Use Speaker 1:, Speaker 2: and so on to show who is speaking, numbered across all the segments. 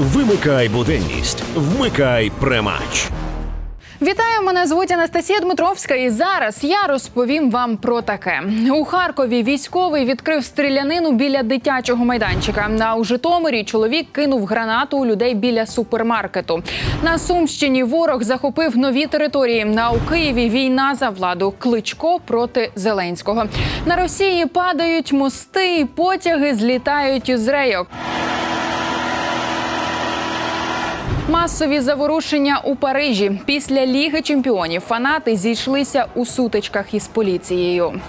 Speaker 1: Вимикай буденність, вмикай премач.
Speaker 2: Вітаю, мене звуть Анастасія Дмитровська, і зараз я розповім вам про таке. У Харкові військовий відкрив стрілянину біля дитячого майданчика. А у Житомирі чоловік кинув гранату у людей біля супермаркету. На Сумщині ворог захопив нові території. А у Києві війна за владу. Кличко проти Зеленського. На Росії падають мости, і потяги злітають із рейок. Масові заворушення у Парижі після Ліги чемпіонів фанати зійшлися у сутичках із поліцією.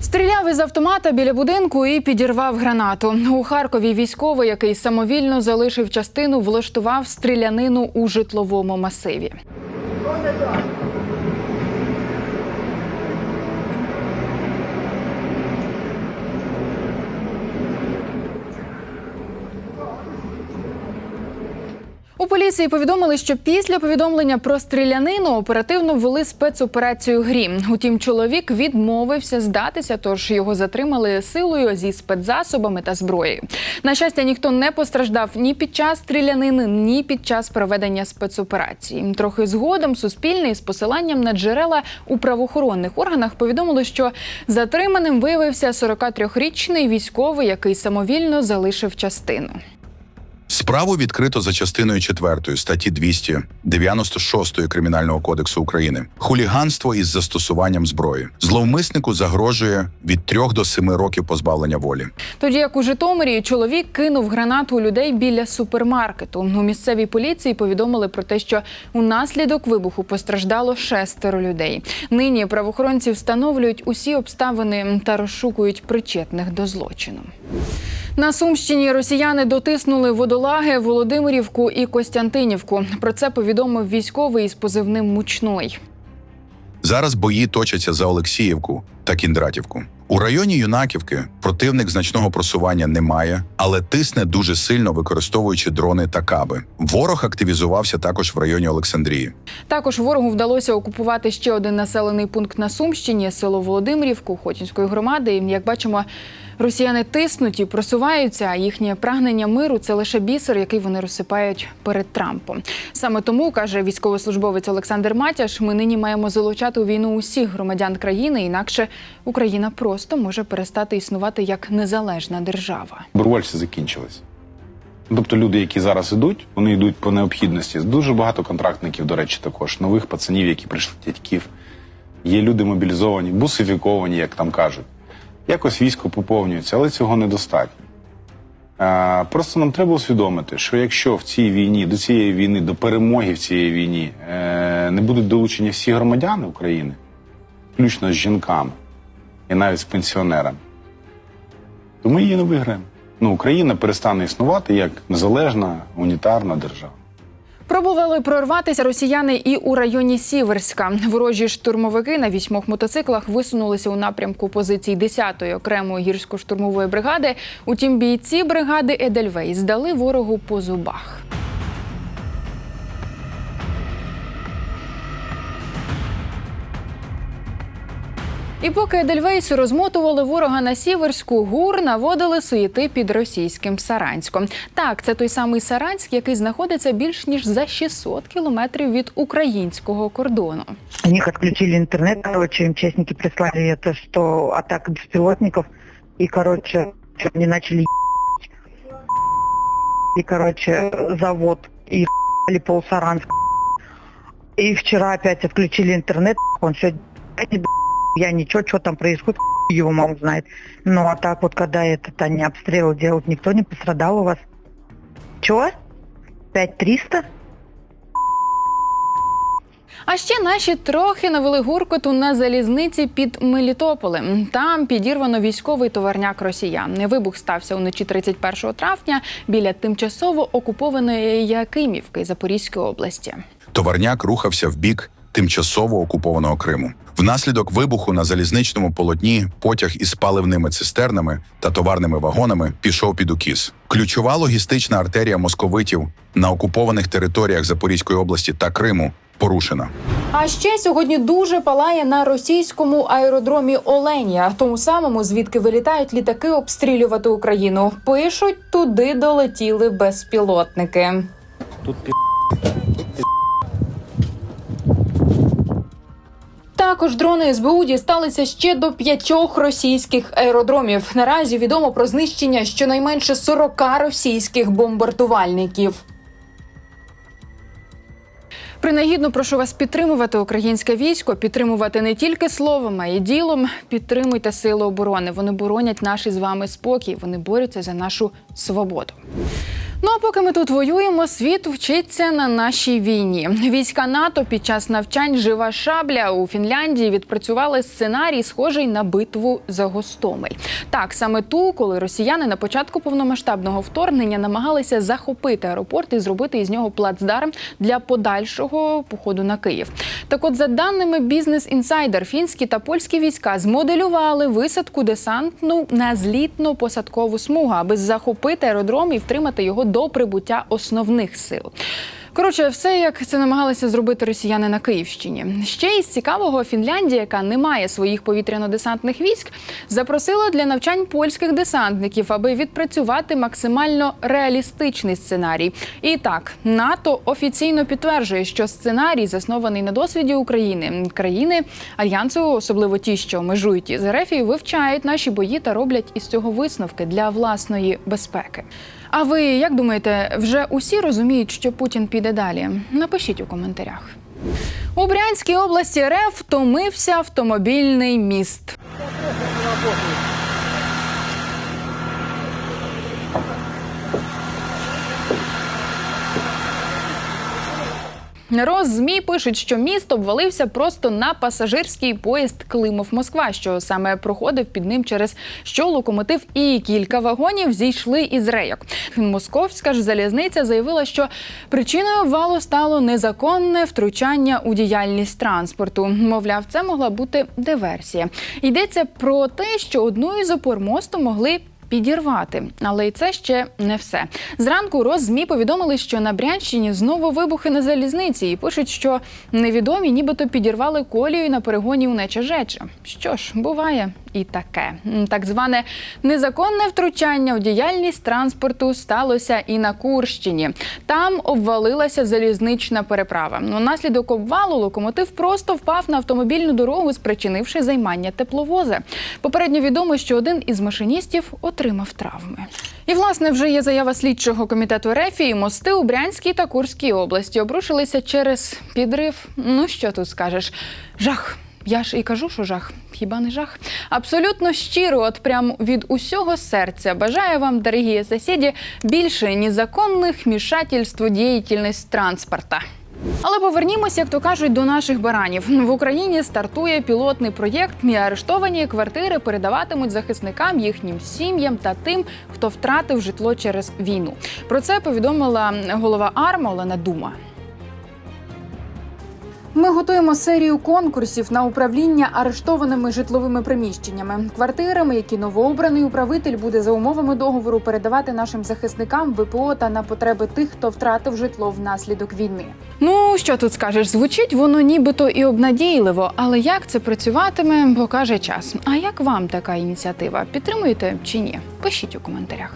Speaker 2: Стріляв із автомата біля будинку і підірвав гранату. У Харкові військовий, який самовільно залишив частину, влаштував стрілянину у житловому масиві. У поліції повідомили, що після повідомлення про стрілянину оперативно ввели спецоперацію Грім. Утім, чоловік відмовився здатися, тож його затримали силою зі спецзасобами та зброєю. На щастя, ніхто не постраждав ні під час стрілянини, ні під час проведення спецоперації. Трохи згодом Суспільний з посиланням на джерела у правоохоронних органах повідомили, що затриманим виявився 43-річний військовий, який самовільно залишив частину.
Speaker 3: Справу відкрито за частиною 4 статті 296 Кримінального кодексу України. Хуліганство із застосуванням зброї. Зловмиснику загрожує від 3 до 7 років позбавлення волі.
Speaker 2: Тоді як у Житомирі чоловік кинув гранату у людей біля супермаркету. У місцевій поліції повідомили про те, що унаслідок вибуху постраждало шестеро людей. Нині правоохоронці встановлюють усі обставини та розшукують причетних до злочину. На Сумщині росіяни дотиснули водолаги Володимирівку і Костянтинівку. Про це повідомив військовий із позивним Мучной.
Speaker 3: Зараз бої точаться за Олексіївку та Кіндратівку. У районі Юнаківки противник значного просування не має, але тисне дуже сильно, використовуючи дрони та каби. Ворог активізувався також в районі Олександрії.
Speaker 2: Також ворогу вдалося окупувати ще один населений пункт на Сумщині село Володимирівку Хотінської громади. І, Як бачимо, росіяни тиснуть і просуваються. А їхнє прагнення миру це лише бісер, який вони розсипають перед Трампом. Саме тому каже військовослужбовець Олександр Матяш: ми нині маємо залучати у війну усіх громадян країни, інакше Україна просто може перестати існувати як незалежна держава.
Speaker 4: Добровольці закінчились. Тобто люди, які зараз ідуть, вони йдуть по необхідності. Дуже багато контрактників, до речі, також нових пацанів, які прийшли дядьків. Є люди мобілізовані, бусифіковані, як там кажуть. Якось військо поповнюється, але цього недостатньо. Просто нам треба усвідомити, що якщо в цій війні, до цієї війни, до перемоги в цій війні е, не будуть долучені всі громадяни України, включно з жінками і навіть з пенсіонерами, то ми її не виграємо. Ну, Україна перестане існувати як незалежна унітарна держава.
Speaker 2: Пробували прорватися росіяни і у районі Сіверська. Ворожі штурмовики на вісьмох мотоциклах висунулися у напрямку позицій 10-ї окремої гірсько-штурмової бригади. Утім, бійці бригади Едельвей здали ворогу по зубах. І поки Едельвейси розмотували ворога на Сіверську, гур наводили суєти під російським Саранськом. Так, це той самий Саранськ, який знаходиться більш ніж за 600 кілометрів від українського кордону.
Speaker 5: У них отключили интернет, короче, им частники прислали это, что атака беспилотников, и, короче, они начали ебать. и, короче, завод, ебали пол Саранск. И вчера опять отключили интернет, он сегодня, я ничего, что там происходит, его мама знает. Ну, а так вот, когда этот, они обстрелы делают, никто не пострадал у вас. Чего? 5300?
Speaker 2: А ще наші трохи навели гуркоту на залізниці під Мелітополем. Там підірвано військовий товарняк росіян. Вибух стався уночі 31 травня біля тимчасово окупованої Якимівки Запорізької області.
Speaker 3: Товарняк рухався в бік тимчасово окупованого Криму. Внаслідок вибуху на залізничному полотні потяг із паливними цистернами та товарними вагонами пішов під укіс. Ключова логістична артерія московитів на окупованих територіях Запорізької області та Криму порушена.
Speaker 2: А ще сьогодні дуже палає на російському аеродромі Оленя, тому самому звідки вилітають літаки обстрілювати Україну. Пишуть, туди долетіли безпілотники.
Speaker 4: Тут пі...
Speaker 2: Також дрони СБУ дісталися ще до п'ятьох російських аеродромів. Наразі відомо про знищення щонайменше 40 російських бомбардувальників. Принагідно прошу вас підтримувати українське військо, підтримувати не тільки словом, а й ділом. Підтримуйте сили оборони. Вони боронять наш із вами спокій. Вони борються за нашу свободу. Ну а поки ми тут воюємо, світ вчиться на нашій війні. Війська НАТО під час навчань Жива шабля у Фінляндії відпрацювали сценарій, схожий на битву за Гостомель. Так саме ту, коли росіяни на початку повномасштабного вторгнення намагалися захопити аеропорт і зробити із нього плацдарм для подальшого походу на Київ. Так, от, за даними Бізнес Інсайдер, фінські та польські війська змоделювали висадку десантну на злітно-посадкову смугу, аби захопити аеродром і втримати його до прибуття основних сил. Коротше, все як це намагалися зробити росіяни на Київщині. Ще із цікавого Фінляндія, яка не має своїх повітряно-десантних військ, запросила для навчань польських десантників, аби відпрацювати максимально реалістичний сценарій. І так, НАТО офіційно підтверджує, що сценарій заснований на досвіді України. Країни альянсу, особливо ті, що межують із РФ, вивчають наші бої та роблять із цього висновки для власної безпеки. А ви як думаєте, вже усі розуміють, що Путін піде далі? Напишіть у коментарях. У Брянській області РФ втомився автомобільний міст. Роззмі пишуть, що міст обвалився просто на пасажирський поїзд Климов Москва, що саме проходив під ним через що локомотив і кілька вагонів зійшли із рейок. Московська ж залізниця заявила, що причиною валу стало незаконне втручання у діяльність транспорту. Мовляв, це могла бути диверсія. Йдеться про те, що одну із опор мосту могли підірвати. Але і це ще не все. Зранку Роззмі повідомили, що на Брянщині знову вибухи на залізниці і пишуть, що невідомі нібито підірвали колію на перегоні у Нечежеча. Що ж, буває і таке. Так зване незаконне втручання у діяльність транспорту сталося і на Курщині. Там обвалилася залізнична переправа. Унаслідок обвалу локомотив просто впав на автомобільну дорогу, спричинивши займання тепловоза. Попередньо відомо, що один із машиністів отримав травми. І власне вже є заява слідчого комітету РЕФІ. Мости у Брянській та Курській області обрушилися через підрив. Ну що тут скажеш? Жах. Я ж і кажу, що жах. Хіба не жах? Абсолютно щиро, от прям від усього серця. Бажаю вам, дорогі сусіди, більше незаконних мішательств у діяльність транспорта. Але повернімося, як то кажуть, до наших баранів. В Україні стартує пілотний проєкт. І арештовані квартири передаватимуть захисникам, їхнім сім'ям та тим, хто втратив житло через війну. Про це повідомила голова АРМА Олена Дума. Ми готуємо серію конкурсів на управління арештованими житловими приміщеннями, квартирами, які новообраний управитель буде за умовами договору передавати нашим захисникам ВПО та на потреби тих, хто втратив житло внаслідок війни. Ну що тут скажеш? Звучить воно нібито і обнадійливо, але як це працюватиме, покаже час. А як вам така ініціатива? Підтримуєте чи ні? Пишіть у коментарях.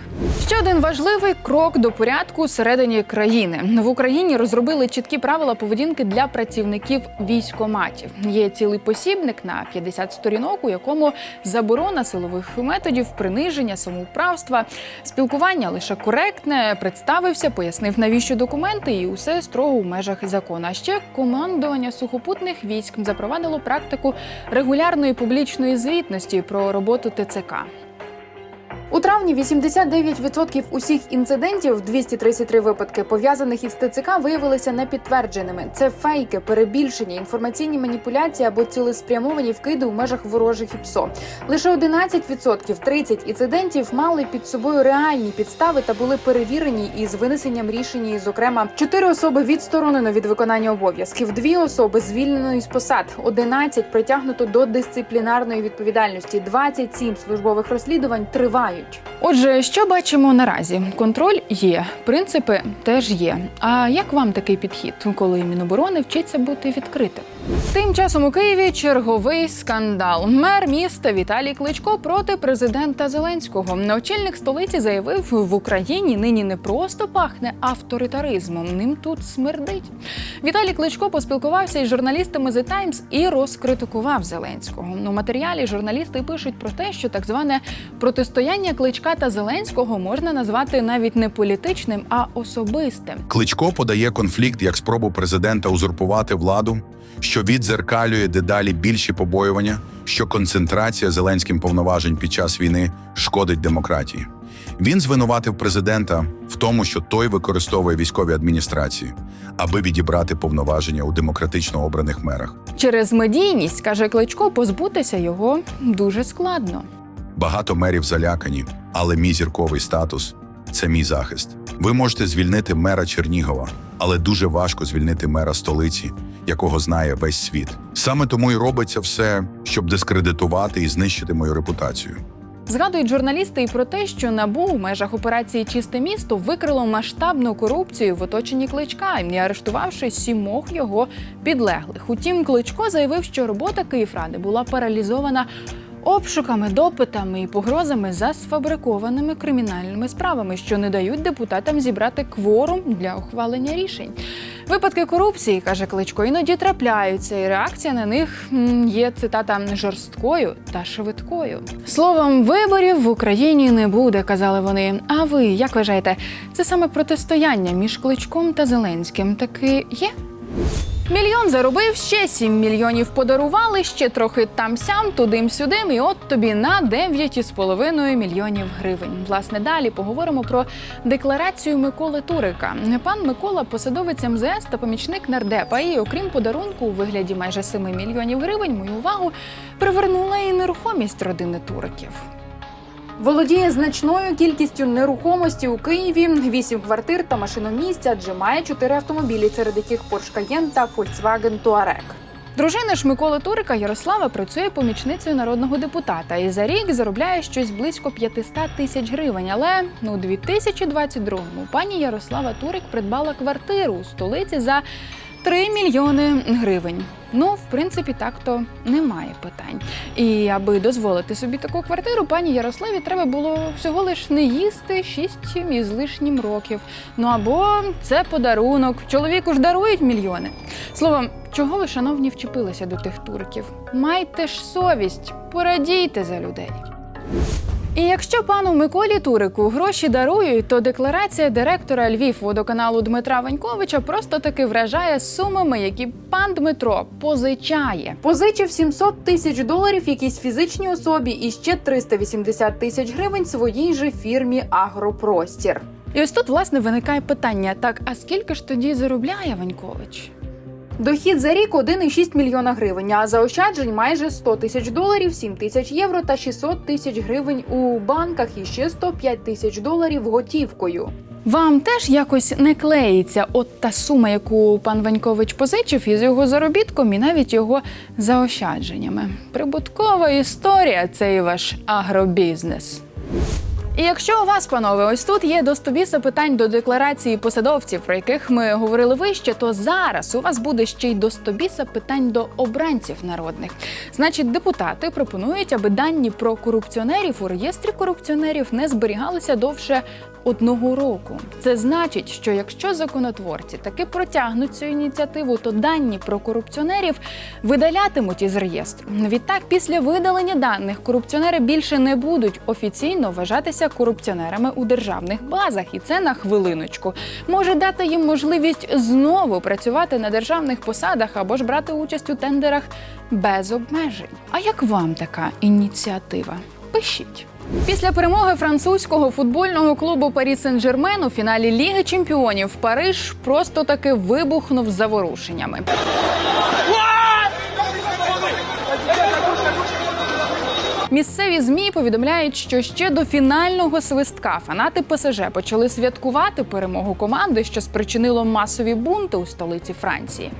Speaker 2: Ще один важливий крок до порядку всередині країни в Україні розробили чіткі правила поведінки для працівників військоматів. Є цілий посібник на 50 сторінок, у якому заборона силових методів, приниження, самоуправства, спілкування лише коректне, представився, пояснив навіщо документи, і усе строго у межах закону. А ще командування сухопутних військ запровадило практику регулярної публічної звітності про роботу ТЦК. У травні 89% усіх інцидентів, 233 випадки, пов'язаних із ТЦК, виявилися непідтвердженими. Це фейки, перебільшення, інформаційні маніпуляції або цілеспрямовані вкиди у межах ворожих ІПСО. Лише 11%, 30 інцидентів мали під собою реальні підстави та були перевірені із винесенням рішень. І, Зокрема, 4 особи відсторонено від виконання обов'язків, 2 особи звільнено із посад, 11 притягнуто до дисциплінарної відповідальності, 27 службових розслідувань тривають. Чекають. Отже, що бачимо наразі? Контроль є, принципи теж є. А як вам такий підхід, коли Міноборони вчиться бути відкритим? Тим часом у Києві черговий скандал. Мер міста Віталій Кличко проти президента Зеленського. Очільник столиці заявив, в Україні нині не просто пахне авторитаризмом, ним тут смердить. Віталій Кличко поспілкувався із журналістами The Times і розкритикував Зеленського. У матеріалі журналісти пишуть про те, що так зване протистояння Кличка та Зеленського можна назвати навіть не політичним, а особистим.
Speaker 3: Кличко подає конфлікт як спробу президента узурпувати владу, що віддзеркалює дедалі більші побоювання, що концентрація зеленським повноважень під час війни шкодить демократії. Він звинуватив президента в тому, що той використовує військові адміністрації, аби відібрати повноваження у демократично обраних мерах.
Speaker 2: Через медійність каже Кличко, позбутися його дуже складно.
Speaker 3: Багато мерів залякані, але мій зірковий статус це мій захист. Ви можете звільнити мера Чернігова, але дуже важко звільнити мера столиці, якого знає весь світ. Саме тому й робиться все, щоб дискредитувати і знищити мою репутацію.
Speaker 2: Згадують журналісти і про те, що набу у межах операції Чисте місто викрило масштабну корупцію в оточенні кличка і арештувавши сімох його підлеглих. Утім, кличко заявив, що робота Київради була паралізована. Обшуками, допитами і погрозами за сфабрикованими кримінальними справами, що не дають депутатам зібрати кворум для ухвалення рішень. Випадки корупції, каже Кличко, іноді трапляються, і реакція на них є цитата жорсткою та швидкою. Словом, виборів в Україні не буде, казали вони. А ви як вважаєте, це саме протистояння між Кличком та Зеленським таки є? Мільйон заробив, ще 7 мільйонів подарували, ще трохи там-сям, тудим-сюдим, і от тобі на 9,5 мільйонів гривень. Власне, далі поговоримо про декларацію Миколи Турика. Пан Микола посадовець МЗС та помічник нардепа. І окрім подарунку у вигляді майже 7 мільйонів гривень, мою увагу привернула і нерухомість родини Туриків. Володіє значною кількістю нерухомості у Києві, вісім квартир та машиномісця, адже має чотири автомобілі, серед яких Porsche Cayenne та Volkswagen Touareg. Дружина ж Миколи Турика Ярослава працює помічницею народного депутата і за рік заробляє щось близько 500 тисяч гривень. Але у 2022-му пані Ярослава Турик придбала квартиру у столиці за 3 мільйони гривень. Ну, в принципі, так то немає питань. І аби дозволити собі таку квартиру, пані Ярославі треба було всього лиш не їсти 6 із лишнім років. Ну або це подарунок. Чоловіку ж дарують мільйони. Словом, чого ви, шановні, вчепилися до тих турків? Майте ж совість, порадійте за людей. І якщо пану Миколі Турику гроші дарують, то декларація директора Львів водоканалу Дмитра Ваньковича просто таки вражає сумами, які пан Дмитро позичає. Позичив 700 тисяч доларів якійсь фізичній особі і ще 380 тисяч гривень своїй же фірмі Агропростір. І ось тут власне виникає питання: так а скільки ж тоді заробляє Ванькович? Дохід за рік 1,6 мільйона гривень, а заощаджень майже 100 тисяч доларів, 7 тисяч євро та 600 тисяч гривень у банках і ще 105 тисяч доларів готівкою. Вам теж якось не клеїться от та сума, яку пан Ванькович позичив із його заробітком і навіть його заощадженнями. Прибуткова історія цей ваш агробізнес. І якщо у вас, панове, ось тут є до стобіса питань до декларації посадовців, про яких ми говорили вище, то зараз у вас буде ще й до стобіса питань до обранців народних. Значить, депутати пропонують, аби дані про корупціонерів у реєстрі корупціонерів не зберігалися довше одного року. Це значить, що якщо законотворці таки протягнуть цю ініціативу, то дані про корупціонерів видалятимуть із реєстру. Відтак, після видалення даних корупціонери більше не будуть офіційно вважатися корупціонерами у державних базах, і це на хвилиночку може дати їм можливість знову працювати на державних посадах або ж брати участь у тендерах без обмежень. А як вам така ініціатива? Пишіть. Після перемоги французького футбольного клубу Парі Сен-Жермен у фіналі Ліги Чемпіонів Париж просто таки вибухнув заворушеннями. Місцеві змі повідомляють, що ще до фінального свистка фанати ПСЖ почали святкувати перемогу команди, що спричинило масові бунти у столиці Франції.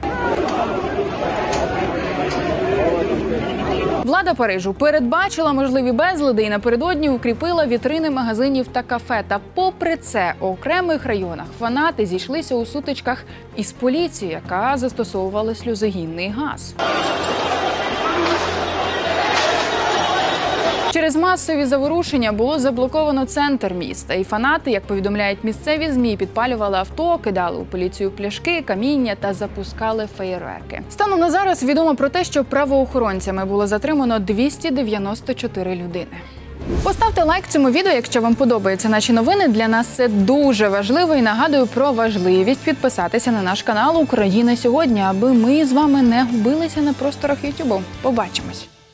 Speaker 2: Влада Парижу передбачила можливі безлади і напередодні укріпила вітрини магазинів та кафе. Та попри це, у окремих районах фанати зійшлися у сутичках із поліцією, яка застосовувала сльозогінний газ. Через масові заворушення було заблоковано центр міста, і фанати, як повідомляють місцеві змі, підпалювали авто, кидали у поліцію пляшки, каміння та запускали феєрверки. Станом на зараз відомо про те, що правоохоронцями було затримано 294 людини. Поставте лайк цьому відео, якщо вам подобаються наші новини. Для нас це дуже важливо і нагадую про важливість підписатися на наш канал Україна сьогодні, аби ми з вами не губилися на просторах Ютубу. Побачимось.